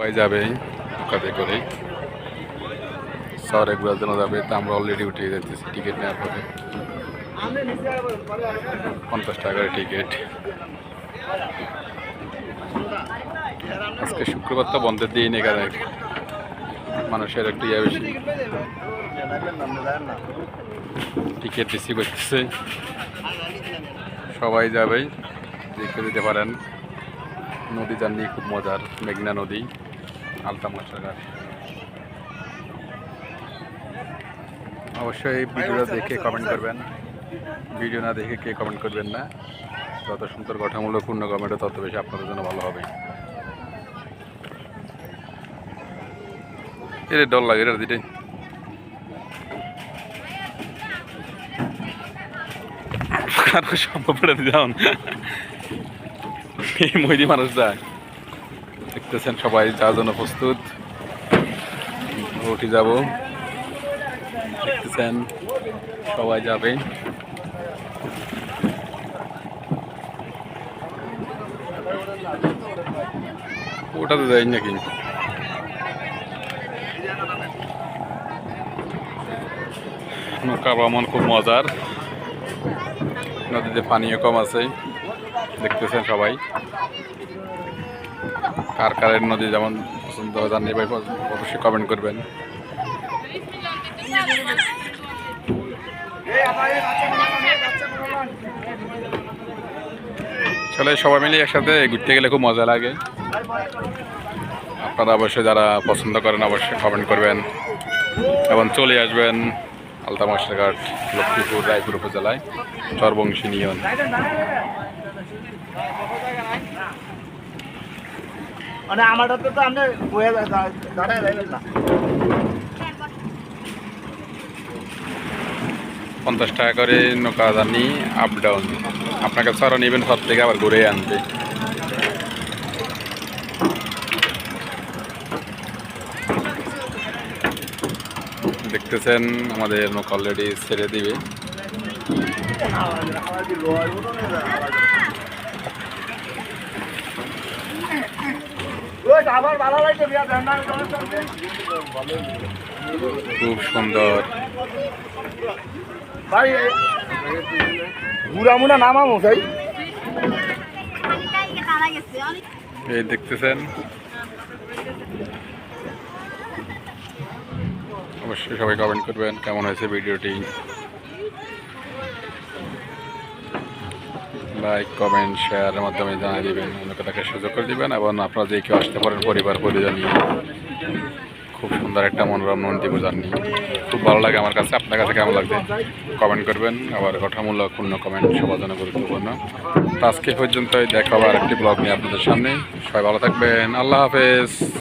সবাই যাবে নৌকাতে করে শহরে ঘুরার জন্য যাবে, তা আমরা অলরেডি উঠে যাচ্ছি টিকিট নেওয়ার পরে। পঞ্চাশ টাকার টিকিট আজকে শুক্রবার তো বন্ধের দিন এখানে। মানুষের একটু ইয়ে বেশি। টিকিট রিসিভ করতেছে সবাই যাবে দেখতে দিতে পারেন। নদী জার্নি খুব মজার, মেঘনা নদী। আলতা মশাঘাট অবশ্যই ভিডিওটা দেখে কমেন্ট করবেন। ভিডিও না দেখে কে কমেন্ট করবেন না। যত সুন্দর গঠনমূলক পূর্ণ কমেন্টও তত বেশি আপনাদের জন্য ভালো হবে। এর ডর লাগে এটা দিটাই সম্ভব যান এই মহিদি মানুষ যায় দেখতেছেন সবাই যাওয়ার জন্য প্রস্তুত। উঠে যাব। দেখতেছেন, সবাই যাবে। ওটাতে যাই নাকি? নৌকা ভ্রমণ খুব মজার। নদীতে পানিও কম আছে। দেখতেছেন সবাই। কার কারের নদী যেমন পছন্দ জানি ভাই অবশ্যই কমেন্ট করবেন। চলে সবাই মিলে একসাথে ঘুরতে গেলে খুব মজা লাগে। আপনারা অবশ্যই যারা পছন্দ করেন অবশ্যই কমেন্ট করবেন এবং চলে আসবেন আলতা মাস্টারঘাট লক্ষ্মীপুর, রায়পুর উপজেলায়, চরবংশী নিয়ন। মানে আমারটাতে তো আপনি বয়ে দাঁড়ায় যাবেন না। পঞ্চাশ টাকা করে নৌকা জানি আপ ডাউন আপনাকে সরও নেবেন সব থেকে আবার ঘুরে আনতে দেখতেছেন আমাদের নৌকা অলরেডি ছেড়ে দিবে ওই আবার ভালো লাগছে বিয়া দেন না খুব সুন্দর। ভাই মুনা নামামো ভাই। এই দেখতেছেন? অবশ্যই সবাই কমেন্ট করবেন কেমন হয়েছে ভিডিওটি? লাইক কমেন্ট শেয়ারের মাধ্যমে জানিয়ে দিবেন। অন্যকে তাকে সুযোগ করে দিবেন এবং আপনারা যে কেউ আসতে পারেন পরিবার, পরিজন নিয়ে। খুব সুন্দর একটা মনোরম নন্দীপুর নিয়ে। খুব ভালো লাগে আমার কাছে। আপনার কাছে কেমন লাগছে? কমেন্ট করবেন। আবার গঠনমূলক, পূর্ণ কমেন্ট সবার জন্য গুরুত্বপূর্ণ তো আজকে পর্যন্তই। দেখা হবে আরেকটি ব্লগ নিয়ে আপনাদের সামনে। সবাই ভালো থাকবেন। আল্লাহ হাফেজ।